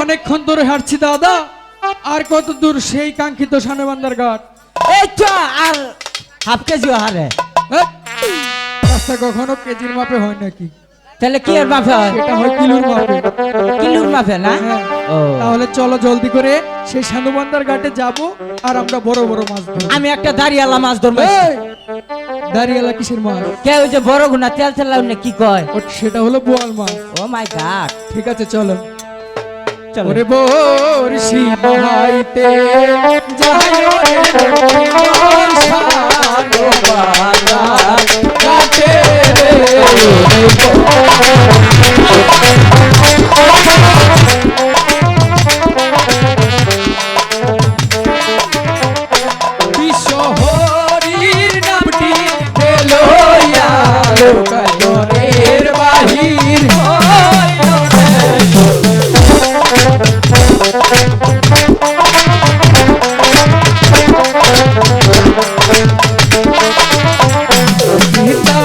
অনেকক্ষণ ধরে হাঁটছি দাদা। আর কত দূর সেই কাঙ্ক্ষিত সানেবান্দার ঘাট? এই তো আর হাফ কেজি হারে? রাস্তা কখনো কেজির মাপে হয় নাকি? তাহলে কি এর মাপে হয়? এটা হয় কিলোর মাপে। কিলোর মাপে না? হ্যাঁ। তাহলে চলো জলদি করে সেই সানুবান্দার ঘাটে যাব আর আমরা বড় বড় মাছ ধরবো। আমি একটা দাঁড়িয়ালা মাছ ধরবো। দাঁড়িয়ালা কিসের মাছ? কে ওই যে বড় গুনা তেল তেল লাউনে কি কয়? সেটা হলো বোয়াল মাছ। ও মাই গড। ঠিক আছে চলো। ওরে বর্ষি বহাইতে যায় ওরে তোমার সানুবান্দা ঘাটে রে। বিশ্বহরির নামটি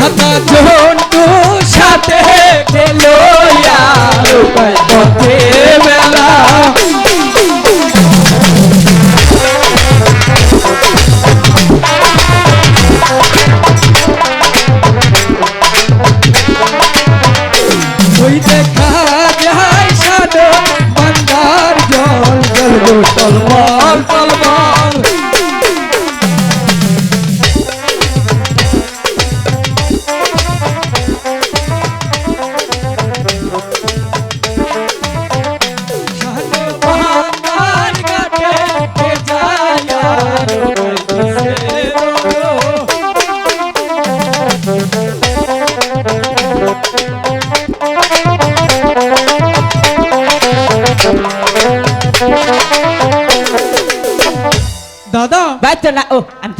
দাদা জন্টু সাথে গেলো পথে মেলা ওই দেখা যায় সাদো বান্দার জল জল টলমল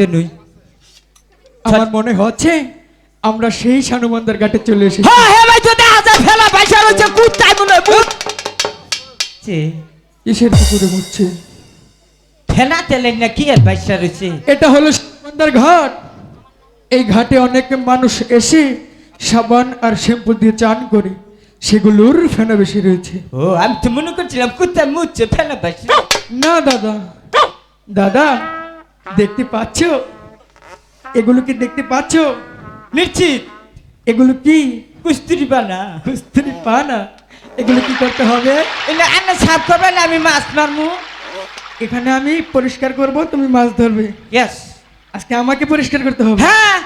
তো নই। আমার মনে হচ্ছে আমরা সেই সানুমন্দার ঘাটে চলে এসেছি। হ্যাঁ হ্যাঁ ভাই তো দেখা যায় ফেলা পয়সা রয়েছে মনে কিসের পুকুরে ঘুরছে? ফেনা তেলেন না কি আর পয়সা রয়েছে? এটা হলো সানুমন্দার ঘাট। এই ঘাটে অনেক মানুষ এসে সাবান আর শ্যাম্পু দিয়ে চান করে। সেগুলোর ফেনা বেশি রয়েছে। ও আমি তো মনে করছিলাম কুত্তা মুচ্ছে ফেলা পয়সা। না দাদা। দাদা দেখতে পাচ্ছ? এগুলো কি দেখতে পাচ্ছ? নিশ্চিত। এগুলো কি? কুস্তুরি বানা কুস্তুরি পা না এগুলো কি করতে হবে? সাফ করবে না আমি মাছ মারমু এখানে আমি পরিষ্কার করব তুমি মাছ ধরবে। ইয়েস আজকে আমাকে পরিষ্কার করতে হবে। হ্যাঁ।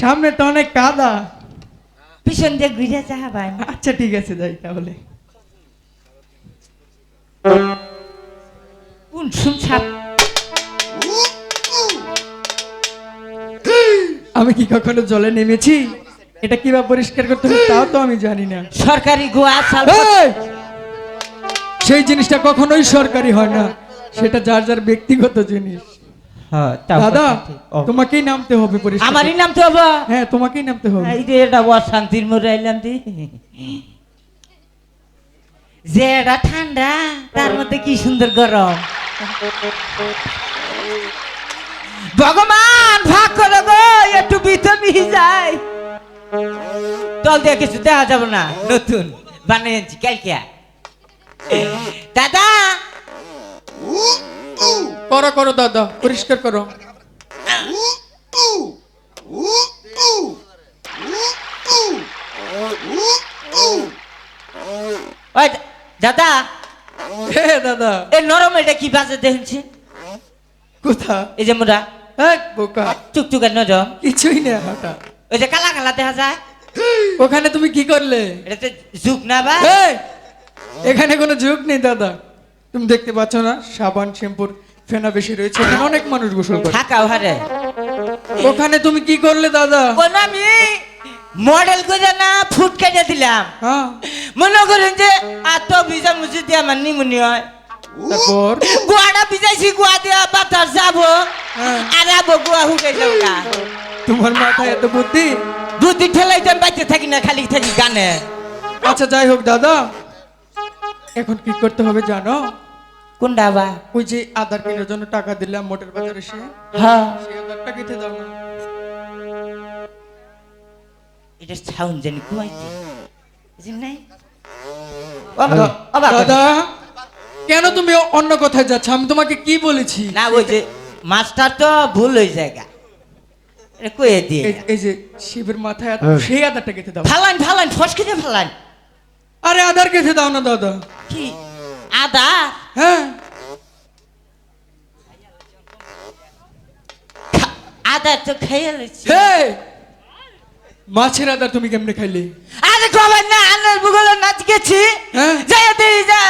সামনে তো অনেক কাদা। পিছন দিয়ে ঘুরে যা ভাই। আচ্ছা ঠিক আছে যাই তাহলে। কোন শুন আমি কি কখনো জলে নেমেছি? এটা কীভাবে পরিষ্কার করতে হবে তাও তো আমি জানি না। সরকারি গোয়া সাল সেই জিনিসটা কখনোই সরকারি হয় না। সেটা যার যার ব্যক্তিগত জিনিস। হ্যাঁ দাদা তোমাকেই নামতে হবে আমারই নাম তো বাবা হ্যাঁ তোমাকেই নামতে হবে। এই যে এটা অশান্তির মধ্যে আইলাম দি। যে এটা ঠান্ডা তার মধ্যে কি সুন্দর গরম। ভগবান ভাগ করে গো একটু নিয়ে যায় তল দিয়ে কিছু দেখা যাবে না নতুন বানিয়েছি কালকে। দাদা! করো করো দাদা পরিষ্কার করো। দাদা হে দাদা। এ নরম এটা কি বাজে দেখছি? কোথা এই যে মোরা বোকা। টুকটুকের নরম কিছুই না হঠাৎ। ওই যে কালা কালা দেখা যায়। ওখানে তুমি কি করলে? এটা তো যুগ না বা এখানে কোনো যুগ নেই দাদা। তুমি দেখতে পাচ্ছ না সাবান শ্যাম্পুর ফেনা বেশি রয়েছে। এখানে অনেক মানুষ গোসল করে। থাকা হারে ওখানে তুমি কি করলে দাদা? কোন আমি মডেল করে না ফুট কেটে দিলাম। হ্যাঁ। মনে করেন যে এত ভিজা মুজি দিয়ে আমার নিমুনি হয়। তারপর? গোয়াটা ভিজাইছি গোয়া দিয়া বাতাস যাব। হ্যাঁ। আর আবো গোয়া হুকে যাব না তোমার মাথায় এত বুদ্ধি? দুধি ঠেলাই দেন বাইতে থাকি না খালি থাকি গানে। আচ্ছা যাই হোক দাদা। এখন কি করতে হবে জানো? কোনটা বা? ওই যে আধার কেনার জন্য টাকা দিলাম মোটর বাজারে সে। হ্যাঁ। সেই আধারটা কেটে দাও না। এটা সাউন্ড জানি কুয়াইতে নাই? দাদা। কেন তুমি অন্য কথায় যাচ্ছ? আমি তোমাকে কি বলেছি? না ওই যে মাস্টার তো ভুল হয়ে জায়গা কয়ে দিয়ে এই- যে শিবের মাথায় আধার- হ্যাঁ। সেই আধারটা কেটে দাও। ফালান ফালান ফসকে দিয়ে ফালান। আরে আধার কেটে দাও না দাদা। কি? আদা? হ্যাঁ। আদা তো খেয়ে মাছের আধার তুমি কেমনে খাইলে? আরে কবে না আনার ভূগোলে নাচ গেছি হ্যাঁ। যাই দেখি যা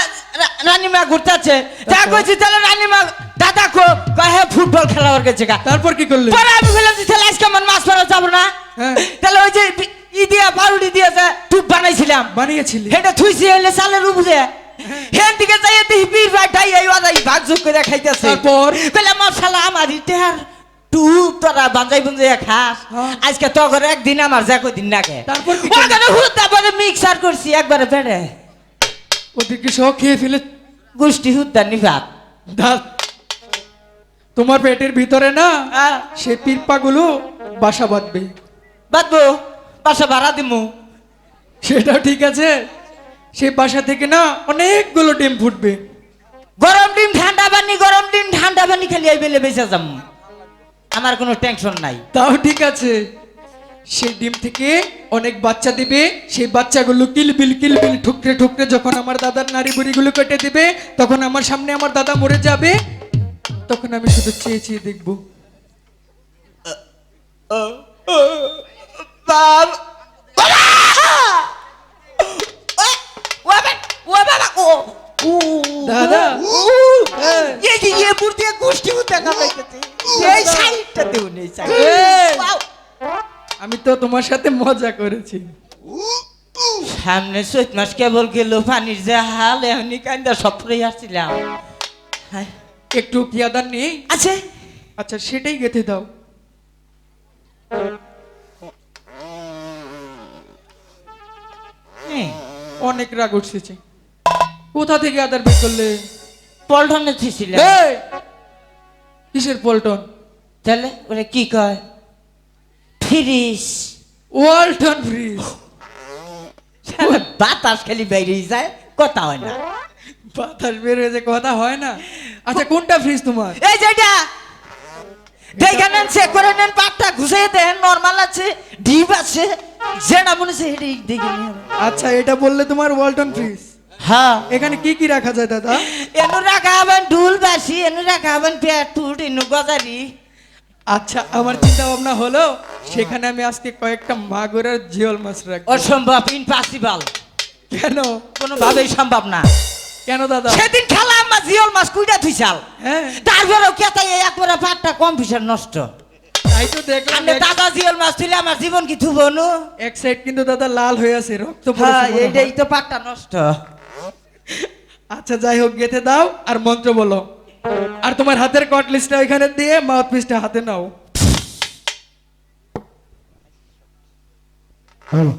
রা- রানীমা ঘুরতেছে। যা আচ্ছা। কইছি তাহলে রানীমা দাদা কো কহে ফুটবল খেলা ওর গেছে গা। তারপর কি করলে? পরে আমি বললাম যে তাহলে আজকে আমার মাছ মারা যাব না? হ্যাঁ। তাহলে ওই যে ই দিয়া পাউডি দিয়ে যে টুপ বানাইছিলাম। বানিয়েছিলি? হেটা থুইছি এলে সালের উপরে। হেন দিকে যাই দেখি বীর ভাই টাই এই ওয়াদাই ভাগ করে খাইতেছে। তারপর? কইলে মশালা আমার ইটার টুপ তোরা বাঞ্জাই বাঞ্জাই খাস। হ্যাঁ। আজকে তো করে একদিন আমার যা দিন নাকে তারপর? তারপরে মিক্সার করছি একবারে বেড়ে। ওদেরকে সব খেয়ে ফেলে। গুষ্টি হুদ্দার নিভাত তোমার পেটের ভিতরে না সে পিরপাগুলো বাসা বাঁধবে। বাদবো বাসা ভাড়া দিমু। সেটাও ঠিক আছে। সে বাসা থেকে না অনেকগুলো ডিম ফুটবে। গরম ডিম ঠান্ডা পানি গরম ডিম ঠান্ডা পানি খালি এই বেলে বেঁচে যাম। আমার কোনো টেনশন নাই তাও ঠিক আছে সেই ডিম থেকে অনেক বাচ্চা দিবে সেই বাচ্চাগুলো কিলবিল কিলবিল ঠুকরে ঠুকরে যখন আমার দাদার নারী বুড়িগুলো কেটে দিবে তখন আমার সামনে আমার দাদা মরে যাবে তখন আমি শুধু চেয়ে চেয়ে দেখব দাদা হ্যাঁ। এই যে এই মূর্তি গোষ্ঠী উঠে কামাইতেছে এই সাইডটা দেও নেই আমি তো তোমার সাথে মজা করেছি। সামনে চৈত মাস কেবল গেল পানির যে হাল এমনি কান্দা সফরে আসছিলাম। হ্যাঁ। একটু কি আদার নেই আছে। আচ্ছা সেটাই গেথে দাও। হ্যাঁ। অনেক রাগ উঠছে কোথা থেকে আদার বের করলে? পল্টনে থিছিলাম কিসের পল্টন? তাহলে ওরা কি কয়? ফিরিস ওয়ালটন ফ্রিজ। বাতাস খালি বাইরে যায় কথা হয় না। বাতাস বের হয়ে যে কথা হয় না। আচ্ছা কোনটা ফ্রিজ তোমার? এই যেটা দেখে নেন চেক করে নেন পাটটা ঘুষে দেন নর্মাল আছে ডিপ আছে যেটা মনে হচ্ছে সেটাই দেখে আচ্ছা এটা বললে তোমার ওয়ালটন ফ্রিজ। হ্যাঁ। এখানে কি কি রাখা যায় দাদা? এনু রাখা হবেন ঢুল বাসি এনু রাখা হবেন পেট টুট এনু গজারি আচ্ছা আমার চিন্তা ভাবনা হলো সেখানে আমি আজকে কয়েকটা মাগুরের জিওল মাছ রাখব। অসম্ভব ইম্পসিবল কেন? কোনোভাবেই সম্ভব না। কেন দাদা? সেদিন খেলাম মাছ জিওল মাছ কুইটা থুইছাল। হ্যাঁ। তারপরেও কেতাই একবারে পাটটা কম্পিউটার নষ্ট? তাই তো দেখলাম দাদা জিওল মাছ তুলে আমার জীবন কি থুবো নু এক সাইড কিন্তু দাদা লাল হয়ে আছে রক্ত পড়েছে মনে হয়। এইটাই তো পাটটা নষ্ট। আচ্ছা যাই হোক, গেঁথে দাও আর মন্ত্র বলো। আর তোমার হাতের কটলিস্টটা ওইখানে দিয়ে মাউথ পিসটা হাতে নাও। হ্যালো।